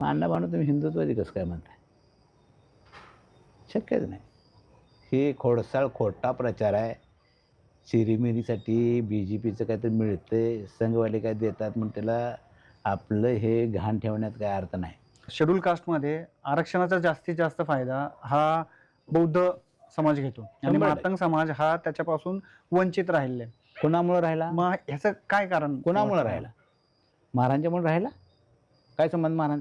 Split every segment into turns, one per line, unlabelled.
अण्णा भाऊ तुम्ही हिंदुत्वादी कसं काय म्हणताय? शक्यच नाही. हे खोडसाळ खोटा प्रचार आहे. चिरीमिरीसाठी बी जे पीचं काहीतरी मिळतंय. संघवाले काय देतात म्हणून त्याला आपलं हे घाण ठेवण्यात काय अर्थ नाही.
शेड्यूल कास्टमध्ये आरक्षणाचा जास्तीत जास्त फायदा हा बौद्ध समाज घेतो. आणि मातंग समाज हा त्याच्यापासून वंचित राहिले
कोणामुळं राहिला?
मग ह्याचं काय कारण?
कोणामुळं राहिला? महाराजांच्यामुळे राहिला? काय संबंध महाराज?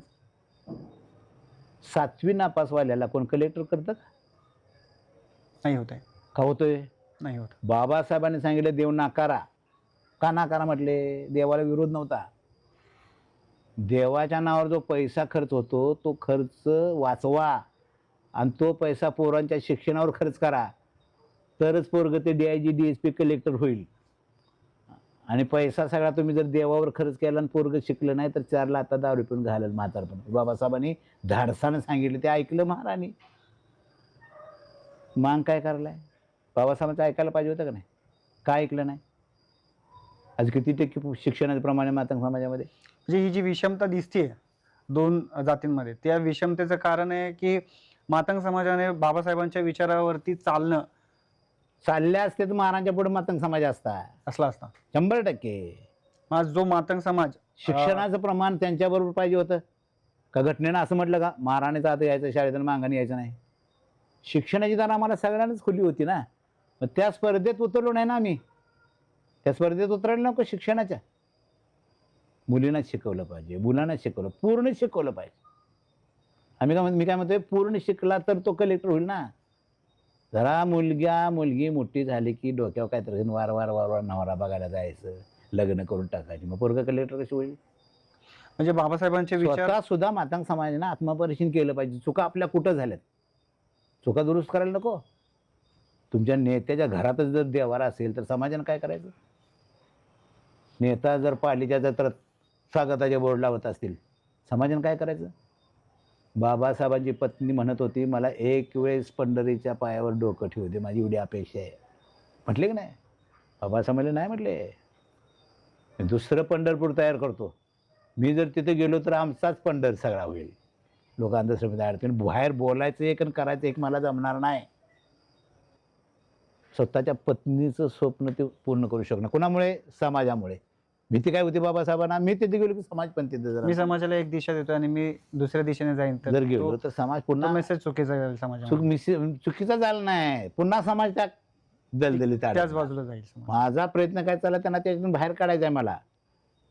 सातवी नापासवाल्याला कोण कलेक्टर करतं का?
नाही होत आहे.
का होतोय?
नाही होत.
बाबासाहेबांनी सांगितलं देव नाकारा. का नाकारा म्हटले? देवाला विरोध नव्हता. देवाच्या नावावर जो पैसा खर्च होतो तो खर्च वाचवा. आणि तो पैसा पोरांच्या शिक्षणावर खर्च करा. तरच पोरग ते D I G D S P collector होईल. आणि पैसा सगळा तुम्ही जर देवावर खर्च केला आणि पोरग शिकलं नाही तर चारला आता दारू पिऊन घालेल म्हातारपण. बाबासाहेबांनी धाडसानं सांगितलं ते ऐकलं महाराणी. मांग काय करायलाय? बाबासाहेबांचं ऐकायला पाहिजे होतं का नाही? काय ऐकलं नाही? आज किती टक्के शिक्षणाचं प्रमाणे मातंग समाजामध्ये?
म्हणजे ही जी विषमता दिसते दोन जातींमध्ये त्या विषमतेचं कारण आहे की मातंग समाजाने बाबासाहेबांच्या विचारावरती चालणं
चालल्या असते तर महाराजांच्या पुढे मातंग समाज असता.
असला असता.
शंभर टक्के.
आज जो मातंग समाज
शिक्षणाचं प्रमाण त्यांच्याबरोबर पाहिजे होतं. का घटनेनं असं म्हटलं का? महाराणीचं आता यायचं शाळेत आणि मागाने यायचं नाही. शिक्षणाची तर आम्हाला सगळ्यांनाच खुली होती ना. मग त्या स्पर्धेत उतरलो नाही ना आम्ही. त्या स्पर्धेत उतरायला नको शिक्षणाच्या. मुलींना शिकवलं पाहिजे मुलांना शिकवलं पूर्ण शिकवलं पाहिजे. आम्ही काय मी काय म्हणतोय पूर्ण शिकला तर तो कलेक्टर होईल ना. जरा मुलग्या मुलगी मोठी झाली की डोक्यावर काहीतरी घेऊन वार वार वार वार नवरा बघायला जायचं लग्न करून टाकायची. मग पोरगं कलेक्टर कशी होईल?
म्हणजे बाबासाहेबांचे विचार
स्वतः सुद्धा मातांग समाजाने आत्मपरीक्षण केलं पाहिजे. चुका आपल्या कुठं झाल्यात? चुका दुरुस्त करायला नको. तुमच्या नेत्याच्या घरातच जर देवारा असेल तर समाजाने काय करायचं? नेता जर पालीच्या जत्रात स्वागताचे बोर्ड लावत असतील समाजाने काय करायचं? बाबासाहेबांची पत्नी म्हणत होती मला एक वेळेस पंढरीच्या पायावर डोकं ठेवू दे माझी एवढी अपेक्षा आहे. म्हटले की नाही? बाबासाहेबांना नाही म्हटले. दुसरं पंढरपूर तयार करतो. मी जर तिथे गेलो तर आमचाच पंढर सगळा होईल. लोक अंधश्रमित अडचण बाहेर बोलायचं एक आणि करायचं एक मला जमणार नाही. स्वतःच्या पत्नीचं स्वप्न ते पूर्ण करू शकणार. कोणामुळे? समाजामुळे. भीती काय होती बाबासाहेबांना? मी तिथे गेलो की समाज पण तिथे
मी
जरा
समाजाला एक दिशा देतो आणि मी दुसऱ्या दिशेने जाईन. तर
जर
तो-
गेलो तर समाज
तो
पुन्हा
मेसेज चुकीचा जाईल
चुक
समाजामध्ये
मिस- चुकीचा झाला नाही. पुन्हा समाज त्या दलदलीत
त्याच. बाजूला जाईल समाज.
माझा प्रयत्न काय चालला त्यांना त्याच्यातून बाहेर काढायचा आहे मला.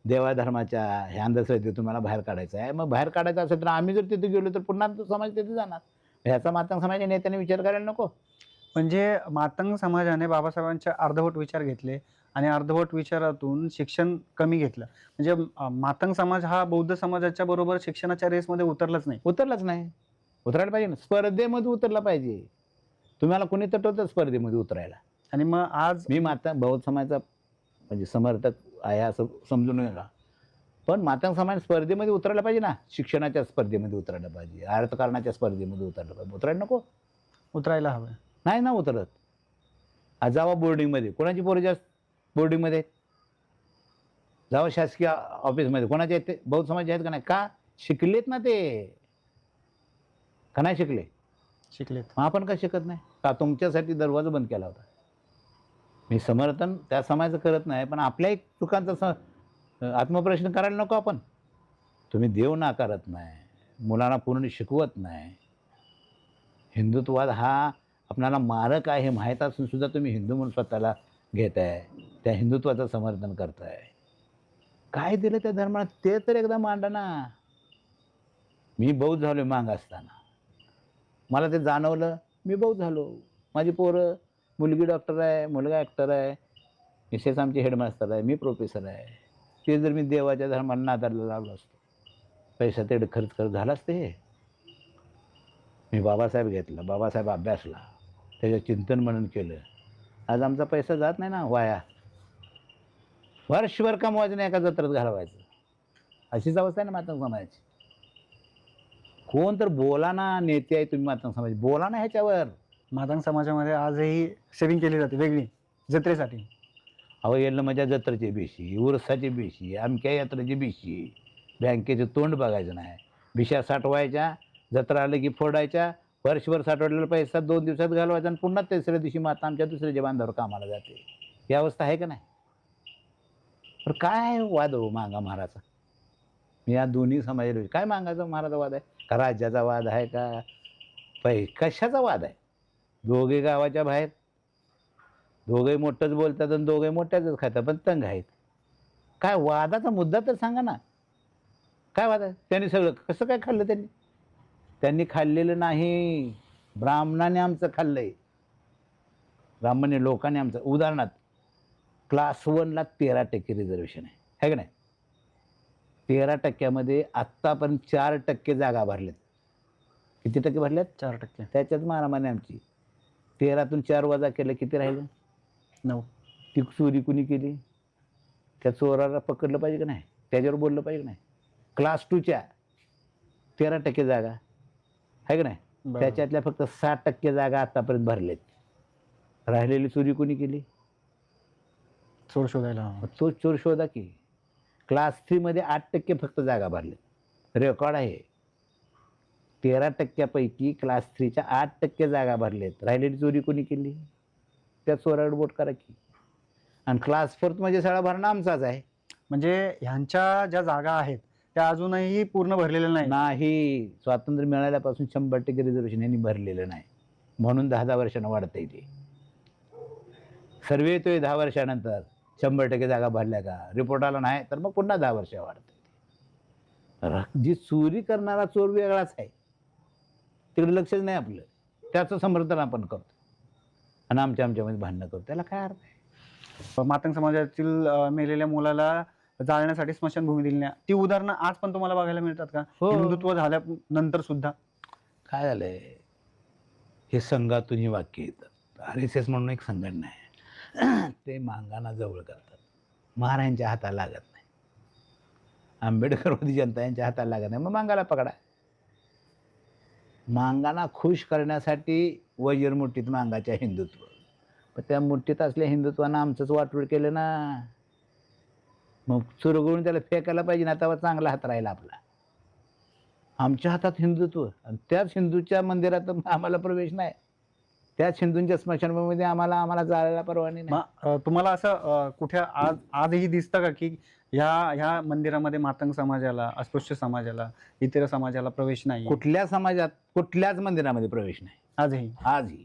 देवाधर्माच्या ह्या अंधश्रद्धेतून मला बाहेर काढायचं आहे. मग बाहेर काढायचं असेल तर आम्ही जर तिथे गेलो तर पुन्हा तो समाज तिथे जाणार. ह्याचा मातंग समाजाच्या नेत्याने विचार करायला नको.
म्हणजे मातंग समाजाने बाबासाहेबांचे अर्धवट विचार घेतले. आणि अर्धवट विचारातून शिक्षण कमी घेतलं. म्हणजे मातंग समाज हा बौद्ध समाजाच्या बरोबर शिक्षणाच्या रेसमध्ये उतरलाच नाही.
उतरलाच नाही. उतरायला पाहिजे ना. स्पर्धेमध्ये उतरला पाहिजे. तुम्हाला कोणी तटवतं स्पर्धेमध्ये उतरायला.
आणि मग आज
मी माता बौद्ध समाजाचा म्हणजे समर्थक आहे असं समजून नका पण मातंग समाज स्पर्धेमध्ये उतरायला पाहिजे ना. शिक्षणाच्या स्पर्धेमध्ये उतरायला पाहिजे. अर्थकारणाच्या स्पर्धेमध्ये उतरायला पाहिजे. उतरायला नको.
उतरायला हवं.
नाही ना उतरत. आज जावा बोर्डिंगमध्ये कोणाची पोरं जास्त बोर्डिंगमध्ये? जावा शासकीय ऑफिसमध्ये. कोणाचे आहेत ते? बौद्ध समाज आहेत का नाही? का शिकलेत ना ते? का नाही शिकले?
शिकलेत.
मग आपण का शिकत नाही? का तुमच्यासाठी दरवाजा बंद केला होता? मी समर्थन त्या समाजाचं करत नाही पण आपल्या एक चुकांचा स आत्मप्रश्न करायला नको आपण. तुम्ही देव नाकारत नाही मुलांना पूर्ण शिकवत नाही. हिंदुत्वाद हा आपणाला मारक आहे हे माहीत असून सुद्धा तुम्ही हिंदू म्हणून स्वतःला घेत आहे त्या हिंदुत्वाचं समर्थन करताय. काय दिलं त्या धर्माला? ते तर एकदा मांडा ना. मी बौद्ध झालो मांग असताना. मला ते जाणवलं मी बौद्ध झालो. माझी पोरं मुलगी डॉक्टर आहे मुलगा ॲक्टर आहे. मिसेस आमची हेडमास्टर आहे मी प्रोफेसर आहे. ते जर मी देवाच्या धर्माला नादारला लावलो असतो पैसा तेड खर्च खर्च झाला असते मी बाबासाहेब घेतला बाबासाहेब अभ्यासला. त्याचं चिंतन मनन केलं. आज आमचा पैसा जात नाही ना वाया. वर्षभर कमवायचं नाही एका जत्रात घालवायचं. अशीच अवस्था आहे ना मातंग समाजाची कोण तर बोला ना नेते आहे तुम्ही मातंग समाज बोला ना ह्याच्यावर.
मातंग समाजामध्ये आजही सेविंग केली जाते वेगळी जत्रेसाठी.
अहो येलं माझ्या जत्रेची बेशी उरसाची बेशी अमक्या यात्रेची बेशी बँकेचं तोंड बघायचं नाही. भिशा साठवायच्या जत्रा आलं की फोडायच्या वर्षभर साठवलेला पैसा दोन दिवसात घालवायचा आणि पुन्हा तिसऱ्या दिवशी माता आमच्या दुसऱ्याच्या बांधावर कामाला जाते. ही अवस्था आहे का नाही? तर काय वाद हो मांगा महाराजा मी या दोन्ही समाजाला काय मागायचा महाराजा वाद आहे? का राज्याचा वाद आहे का? पै कशाचा वाद आहे? दोघे गावाच्या बाहेर. दोघे मोठंच बोलतात आणि दोघे मोठ्याच खातात पण तंग आहेत. काय वादाचा मुद्दा तर सांगा ना. काय वाद आहे? त्यांनी सगळं कसं काय खाल्लं त्यांनी? त्यांनी खाल्लेलं नाही. ब्राह्मणाने आमचं खाल्लंय. ब्राह्मणी लोकांनी आमचं उदाहरणार्थ क्लास वनला तेरा टक्के रिझर्वेशन आहे. है का नाही? तेरा टक्क्यामध्ये आत्तापर्यंत चार टक्के जागा भरल्यात. किती टक्के भरल्यात?
चार टक्के.
त्याच्यात मारामारी आमची. तेरातून चार वजा केलं किती राहिलं?
नऊ.
ती चोरी कुणी केली? त्या चोराला पकडलं पाहिजे का नाही? त्याच्यावर बोललं पाहिजे का नाही? क्लास टूच्या तेरा टक्के जागा. आहे का नाही. त्याच्यातल्या फक्त साठ टक्के जागा आतापर्यंत भरलेत. राहिलेली चोरी कोणी केली?
चोर शोधायला
मग तो चोर शोधा की. क्लास थ्रीमध्ये आठ टक्के फक्त जागा भरले रेकॉर्ड आहे. तेरा टक्क्यापैकी क्लास थ्रीच्या आठ टक्के जागा भरलेत. राहिलेली चोरी कोणी केली? त्या चोरावर बोट करा की. आणि क्लास फोर्थ म्हणजे सगळा भरणं आमचाच आहे.
म्हणजे ह्यांच्या ज्या जागा आहेत त्या अजूनही पूर्ण भरलेल्या नाही
नाही स्वातंत्र्य मिळाल्यापासून शंभर टक्के रिझर्वेशन यांनी भरलेलं नाही. म्हणून दहा दहा वर्षानं वाढता येते सर्वे येतोय दहा वर्षानंतर. शंभर टक्के जागा भरल्या का? रिपोर्ट आला नाही तर मग पुन्हा दहा वर्ष वाढता जी चोरी करणारा चोर वेगळाच आहे. तिकडे लक्षच नाही आपलं. त्याचं समर्थन आपण करतो. आणि आमच्या आमच्यामध्ये भांडणं करतो. त्याला काय अर्थ आहे?
मातंग समाजातील मेलेल्या मुलाला जाळण्यासाठी स्मशानभूमी दिली नाही. ती उदाहरणं आज पण तुम्हाला बघायला मिळतात का?
हो.
हिंदुत्व झाल्यानंतर सुद्धा.
काय झालंय? हे संघातून ही वाक्य येतात आर एस एस म्हणून एक संघटना आहे. ते मांगाना जवळ करतात. महाराजांच्या हाताला लागत नाही. आंबेडकरवादी जनता यांच्या हाताला लागत नाही. मग मांगाला पकडा. मांगाना खुश करण्यासाठी वजीर मुठीत मांगाच्या हिंदुत्व. पण त्या मुठीत असल्या हिंदुत्वानं आमचंच वाटोळ केलं ना. मग चुरगळून त्याला फेकायला पाहिजे ना तेव्हा चांगला हात राहिला आपला. आमच्या हातात हिंदुत्व आणि त्याच हिंदूच्या मंदिरात आम्हाला प्रवेश नाही. त्याच हिंदूंच्या स्मशानभूमीमध्ये आम्हाला आम्हाला जायला परवानगी नाही.
तुम्हाला असं कुठे आज आजही दिसतं का की ह्या ह्या मंदिरामध्ये मातंग समाजाला अस्पृश्य समाजाला इतर समाजाला प्रवेश नाही?
कुठल्या समाजात कुठल्याच मंदिरामध्ये प्रवेश नाही.
आजही?
आजही.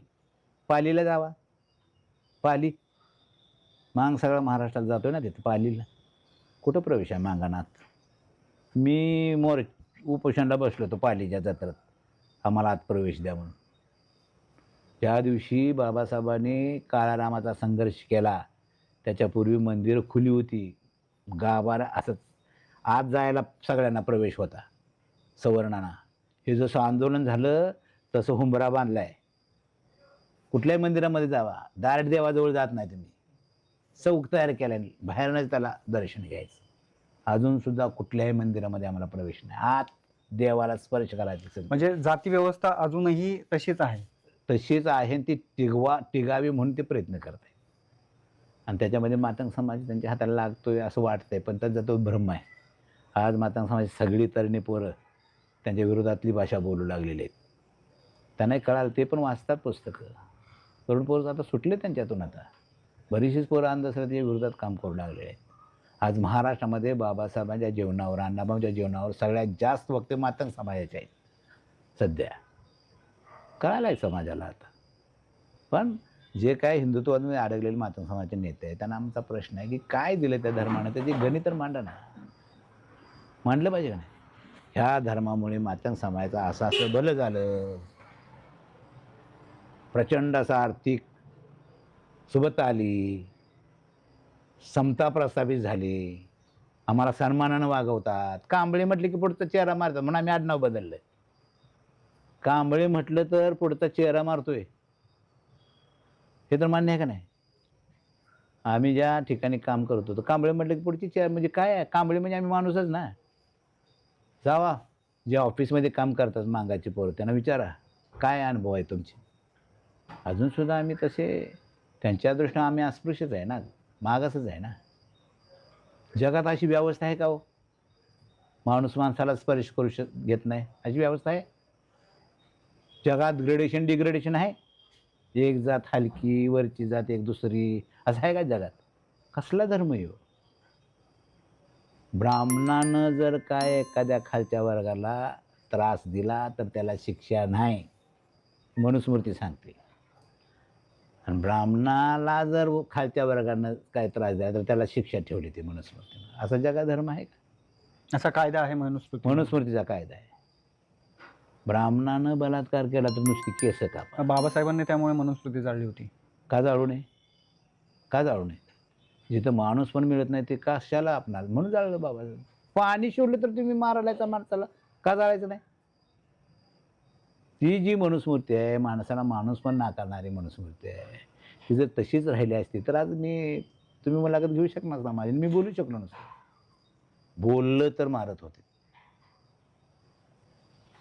पालीला जावा. पाली. मांग सगळा महाराष्ट्रात जातोय ना तिथं पालीला. कुठं प्रवेश आहे मांगणात मी मोर उपोषणला बसलो होतो पालीच्या जत्रेत. आम्हाला आत प्रवेश द्या म्हणून. त्या दिवशी बाबासाहेबांनी काळारामाचा संघर्ष केला. त्याच्यापूर्वी मंदिरं खुली होती. गावाला असंच. आत जायला सगळ्यांना प्रवेश होता. सवर्णांना. हे जसं आंदोलन झालं तसं हुंबरा बांधलाय. कुठल्याही मंदिरामध्ये जावा. दारड देवाजवळ जात नाही तुम्ही. चौक तयार केल्याने बाहेरनंच त्याला दर्शन घ्यायचं. अजून सुद्धा कुठल्याही मंदिरामध्ये आम्हाला प्रवेश नाही. आत देवाला स्पर्श करायचं.
म्हणजे जाती व्यवस्था अजूनही तशीच आहे.
तशीच आहे ती टिगवा टिगावी म्हणून ते प्रयत्न करत आहे आणि त्याच्यामध्ये मातंग समाज त्यांच्या हाताला लागतोय असं वाटतंय पण त्याचा तो भ्रम आहे. आज मातंग समाज सगळी तरुणी पोरं त्यांच्या विरोधातली भाषा बोलू लागलेली आहेत. त्यांनाही कळालं ते पण वाचतात पुस्तकं. तरुण पोरं आता सुटले त्यांच्यातून आता. बरीचशीच पोरं अंधश्रद्धेच्या विरोधात काम करू लागले आहेत. आज महाराष्ट्रामध्ये बाबासाहेबांच्या जीवनावर अण्णाभाऊच्या जीवनावर सगळ्यात जास्त वक्ते मातंग समाजाचे आहेत. सध्या. कळालं आहे समाजाला आता. पण जे काय हिंदुत्वामध्ये अडकलेले मातंग समाजाचे नेते आहेत त्यांना आमचा प्रश्न आहे की काय दिलं त्या धर्मानं? त्याची गणित तर मांडा ना मांडलं पाहिजे का नाही? ह्या धर्मामुळे मातंग समाजाचं असं असं भलं झालं. प्रचंड असा आर्थिक सुबत्ता आली. समता प्रस्थापित झाली. आम्हाला सन्मानानं वागवतात. कांबळे म्हटले की पुढचा चेहरा मारतात म्हणून आम्ही आडनाव बदललं कांबळे म्हटलं तर पुढचा चेहरा मारतोय. हे तर मान्य आहे का नाही? आम्ही ज्या ठिकाणी काम करतो तर कांबळे म्हटलं की पुढची चेहरा म्हणजे काय आहे? कांबळे म्हणजे आम्ही माणूसच ना. जावा जे ऑफिसमध्ये काम करतात मांगाची पोरं त्यांना विचारा काय अनुभव आहे तुमचे? अजूनसुद्धा आम्ही तसे त्यांच्या दृष्टीनं आम्ही अस्पृश्यच आहे ना मागासच आहे ना. जगात अशी व्यवस्था आहे का हो? माणूस माणसाला स्पर्श करू शक घेत नाही अशी व्यवस्था आहे? जगात ग्रेडेशन डिग्रेडेशन आहे? एक जात हलकी वरची जात एक दुसरी असं आहे का जगात? कसला धर्म येऊ हो? ब्राह्मणानं जर काय एखाद्या खालच्या वर्गाला त्रास दिला तर त्याला शिक्षा नाही मनुस्मृती सांगते. आणि ब्राह्मणाला जर खालच्या वर्गानं काय त्रास दिला तर त्याला शिक्षा ठेवली ती मनुस्मृतीनं. असा जगा धर्म आहे का?
असा कायदा आहे मनुस्मृती
मनुस्मृतीचा कायदा आहे. ब्राह्मणानं बलात्कार केला तर नुसती केस कापा.
बाबासाहेबांनी त्यामुळे मनुस्मृती जाळली होती.
का जाळू नये? का जाळू नये? जिथं माणूस पण मिळत नाही ते कशाला आपणाला म्हणून जाळलं बाबा पाणी सोडलं तर तुम्ही मारायला माणसाला. का जाळायचं नाही? ती जी मनुस्मृती आहे माणसाला माणूस पण नाकारणारी मनुस्मृती आहे. ती जर तशीच राहिली असती तर आज मी तुम्ही मुलाखत घेऊ शकणार ना माझी? मी बोलू शकलो नसतो. बोललं तर मारत होते.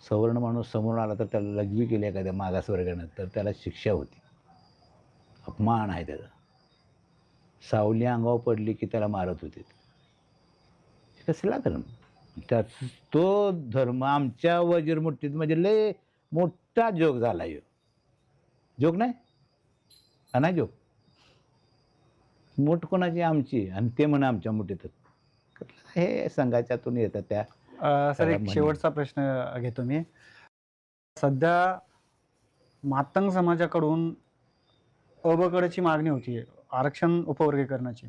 सवर्ण माणूस समोर आला तर त्याला लघवी केली एखाद्या मागासवर्गानं तर त्याला शिक्षा होती. अपमान आहे त्याचा. सावली अंगावर पडली की त्याला मारत होते कसला धर्म? त्याच तो धर्म आमच्या वजीरमुठ्ठीत म्हणजे लय मोठा जोग झाला ह्यो. जोग नाही? हा नाही जोग मूठ कोणाची? आमची. आणि ते म्हणा आमच्या मुठीत हे संघाच्यातून येतात त्या
सर एक. शेवटचा प्रश्न घेतो मी. सध्या मातंग समाजाकडून अबकडची मागणी होती आरक्षण उपवर्गीकरणाची.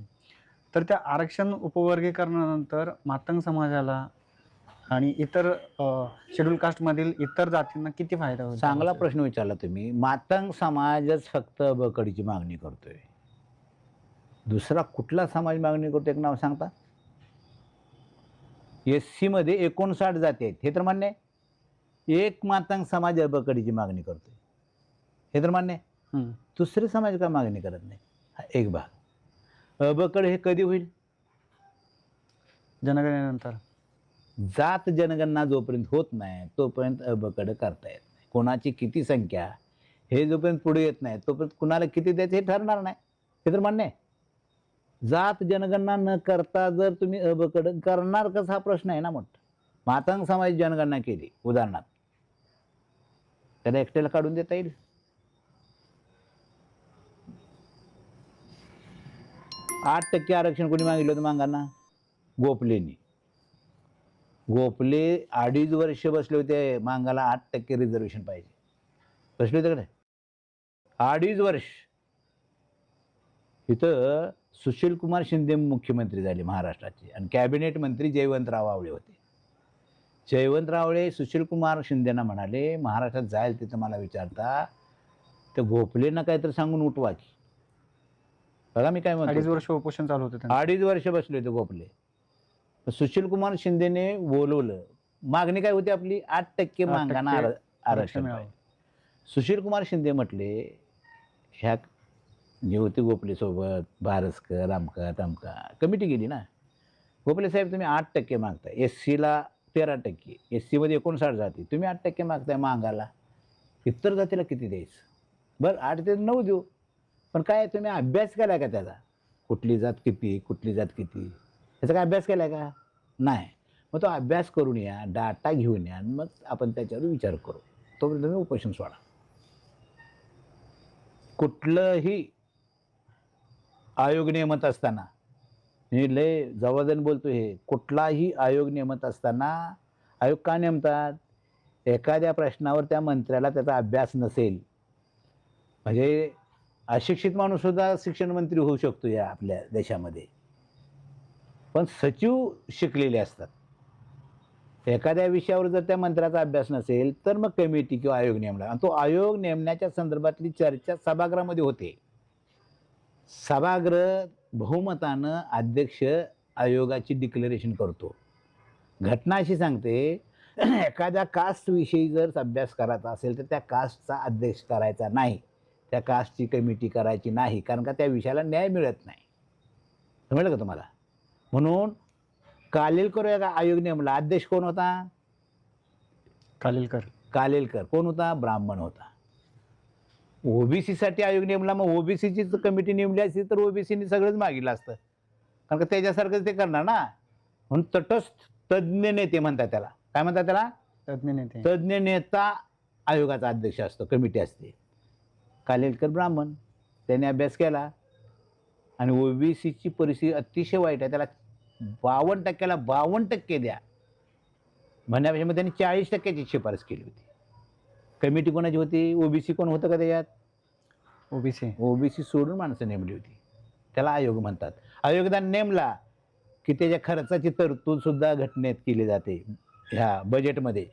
तर त्या आरक्षण उपवर्गीकरणानंतर मातंग समाजाला आणि इतर शेड्यूल कास्टमधील इतर जातींना किती फायदा होईल?
चांगला प्रश्न विचारला तुम्ही. मातंग समाजच फक्त बकडीची मागणी करतोय. दुसरा कुठला समाज मागणी करतो एक नाव सांगता? एस सीमध्ये एकोणसाठ जाती आहेत. हे तर मान्य आहे. एक मातंग समाज बकडीची मागणी करतोय. हे तर मान्य आहे. दुसरे समाज का मागणी करत नाही? हा एक भाग. अबकड हे कधी होईल?
जनगणनेनंतर.
जात जनगणना जोपर्यंत होत नाही तोपर्यंत अबकड करता येत नाही. कोणाची किती संख्या हे जोपर्यंत पुढे येत नाही तोपर्यंत कुणाला किती द्यायचं हे ठरणार नाही. हे तर मान्य आहे. जात जनगणना न करता जर तुम्ही अबकड करणार कसा हा प्रश्न आहे ना मोठा? मातंग समाज जनगणना केली उदाहरणार्थ. त्याला एकट्याला काढून देता येईल. आठ टक्के आरक्षण कोणी मागितलं होतं मागांना? गोपलेनी. गोपले अडीच वर्ष बसले होते मांगाला आठ टक्के रिझर्वेशन पाहिजे. बसले होते का नाही? अडीच वर्ष. इथं सुशील कुमार शिंदे मुख्यमंत्री झाले महाराष्ट्राचे आणि कॅबिनेट मंत्री जयवंतराव आवळे होते. जयवंतराव आवळे सुशील कुमार शिंदेना म्हणाले महाराष्ट्रात जाईल तिथं मला विचारता तर गोपलेंना काहीतरी सांगून उठवा की. बघा मी काय म्हणतो.
अडीच वर्ष उपोषण चालू होतं.
अडीच वर्ष बसले होते गोपले. सुशील कुमार शिंदेने बोलवलं. मागणी काय होती आपली? आठ टक्के मागांना आरक्षण. सुशील कुमार शिंदे म्हटले ह्या जे होते गोपले सोबत बारसकर अमका तमका. कमिटी गेली ना. गोपले साहेब तुम्ही आठ टक्के मागताय. एस सीला तेरा टक्के. एस सीमध्ये एकोणसाठ जाती. तुम्ही आठ टक्के मागताय मागाला. इतर जातीला किती द्यायचं? बरं आठ ते नऊ देऊ. पण काय तुम्ही अभ्यास केला का त्याचा? कुठली जात किती? कुठली जात किती? त्याचा काय अभ्यास केला का? नाही. मग तो अभ्यास करून या डाटा घेऊन या मग आपण त्याच्यावर विचार करू. तोपर्यंत तुम्ही उपोषण सोडा. कुठलंही आयोग नियमत असताना मी लय जवळजण बोलतो हे कुठलाही आयोग नियमत असताना आयोग का नेमतात? एखाद्या प्रश्नावर त्या मंत्र्याला त्याचा अभ्यास नसेल. म्हणजे अशिक्षित माणूस सुद्धा शिक्षण मंत्री होऊ शकतो या आपल्या देशामध्ये. पण सचिव शिकलेले असतात. एखाद्या विषयावर जर त्या मंत्र्याचा अभ्यास नसेल तर मग कमिटी किंवा आयोग नेमला. आणि तो आयोग नेमण्याच्या संदर्भातली चर्चा सभागृहामध्ये होते. सभागृह बहुमतानं अध्यक्ष आयोगाची डिक्लेरेशन करतो. घटना अशी सांगते एखाद्या कास्टविषयी जर अभ्यास करायचा असेल तर त्या कास्टचा अध्यक्ष करायचा नाही. त्या कास्टची कमिटी करायची नाही कारण का त्या विषयाला न्याय मिळत नाही. समजलं का तुम्हाला? म्हणून कालेलकर या आयोग नेमला अध्यक्ष कोण होता?
कालेलकर.
कालेलकर. कोण होता? ब्राह्मण होता. ओबीसीसाठी आयोग नेमला मग ओबीसीची कमिटी नेमली असती तर ओबीसीने सगळंच मागितलं असतं. कारण का त्याच्यासारखंच ते करणार ना? म्हणून तटस्थ तज्ज्ञ नेते म्हणतात त्याला. काय म्हणतात त्याला?
तज्ज्ञ नेते.
तज्ज्ञ नेता आयोगाचा अध्यक्ष असतो कमिटी असते. कालेलकर ब्राह्मण. त्याने अभ्यास केला. आणि ओबीसीची परिस्थिती अतिशय वाईट आहे. त्याला बावन्न टक्क्याला बावन्न टक्के द्या. म्हणण्यापेक्षा मग त्यांनी चाळीस टक्क्याची शिफारस केली होती. कमिटी कोणाची होती? ओबीसी कोण होतं का त्याच्यात?
ओबीसी.
ओबीसी सोडून माणसं नेमली होती. त्याला आयोग म्हणतात. आयोगदान नेमला की त्याच्या खर्चाची तरतूद सुद्धा घटनेत केली जाते. ह्या बजेटमध्ये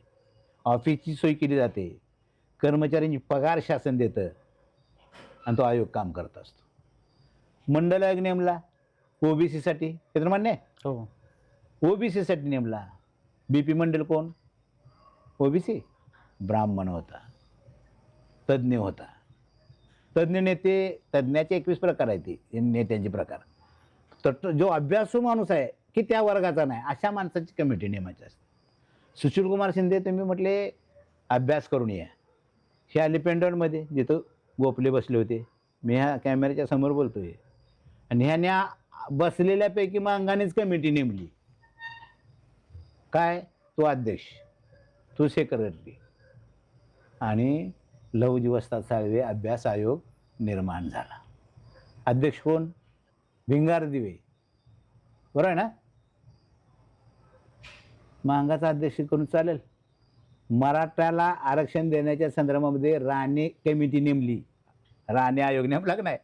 ऑफिसची सोय केली जाते. कर्मचाऱ्यांची पगार शासन देतं. आणि तो आयोग काम करत असतो. मंडल आयोग नेमला. ओबीसीसाठी. ते तर मान्य
हो.
ओबीसीसाठी नेमला. बी पी मंडल कोण? ओबीसी ब्राह्मण होता. तज्ज्ञ होता. तज्ज्ञ नेते तज्ज्ञाचे एकवीस प्रकार आहेत ते नेत्यांचे प्रकार. तर तो जो अभ्यासू माणूस आहे की त्या वर्गाचा नाही अशा माणसाची कमिटी नेमायची असते. सुशीलकुमार शिंदे तुम्ही म्हटले अभ्यास करून या. हे आले पेंडॉनमध्ये जिथं गोपले बसले होते. मी ह्या कॅमेऱ्याच्या समोर बोलतो आहे आणि ह्याने बसलेल्यापैकी मांगानेच कमिटी नेमली. काय? तो अध्यक्ष तो सेक्रेटरी आणि लहुजी साळवे अभ्यास आयोग निर्माण झाला. अध्यक्ष कोण? भिंगार दिवे. बरं आहे ना? मांगाचा अध्यक्ष करून चालेल. मराठाला आरक्षण देण्याच्या संदर्भामध्ये राणे कमिटी नेमली. राणे आयोग नेमला का नाही?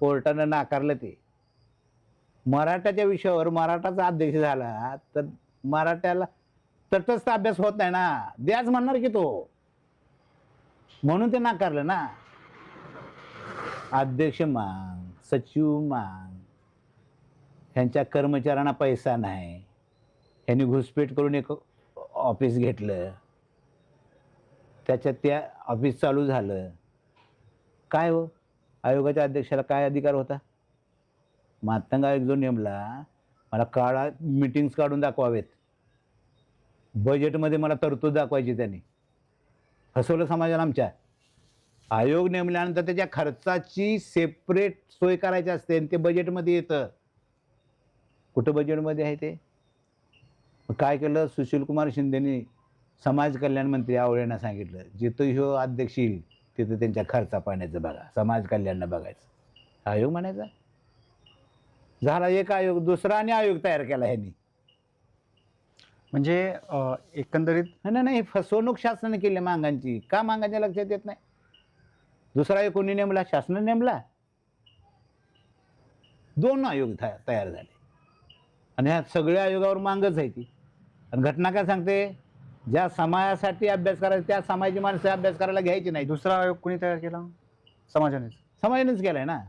कोर्टानं नाकारलं ते. मराठाच्या विषयावर मराठाचा अध्यक्ष झाला तर मराठ्याला तटस्थ अभ्यास होत नाही ना. द्याच म्हणणार की तो. म्हणून ते नाकारलं ना. अध्यक्ष मांग सचिव मान ह्यांच्या कर्मचाऱ्यांना पैसा नाही. ह्यांनी घुसपेट करून एक ऑफिस घेतलं. त्याच्यात त्या ऑफिस चालू झालं. काय हो? आयोगाच्या अध्यक्षाला काय अधिकार होता? मातंग आयोग जो नेमला मला काळा मिटिंग्स काढून दाखवावेत. बजेटमध्ये मला तरतूद दाखवायची त्यांनी. फसवलं समाजाला आमच्या. आयोग नेमल्यानंतर त्याच्या खर्चाची सेपरेट सोय करायची असते आणि ते बजेटमध्ये येतं. कुठं बजेटमध्ये आहे ते? काय केलं? सुशीलकुमार शिंदेनी समाज कल्याण मंत्री आवळेंना सांगितलं जिथं ह्यो अध्यक्ष येईल तिथं त्यांच्या खर्चा पाण्याचं बघा समाज कल्याणनं बघायचं. आयोग म्हणायचा. झाला एक आयोग दुसरा आणि आयोग तयार केला ह्यांनी.
म्हणजे अं, एकंदरीत
नाही नाही फसवणूक शासनाने केली मांगांची. का मांगांच्या लक्षात येत नाही? दुसरा एक कोणी नेमला? शासनाने नेमला? दोन आयोग था- तयार झाले. आणि ह्या सगळ्या आयोगावर मांगच आहे ती. आणि घटना काय सांगते? ज्या समाजासाठी अभ्यास करायचा त्या समाजाची माणसं अभ्यास करायला घ्यायची नाही.
दुसरा आयोग कोणी तयार केला? समाजानेच.
समाजानेच केलाय ना?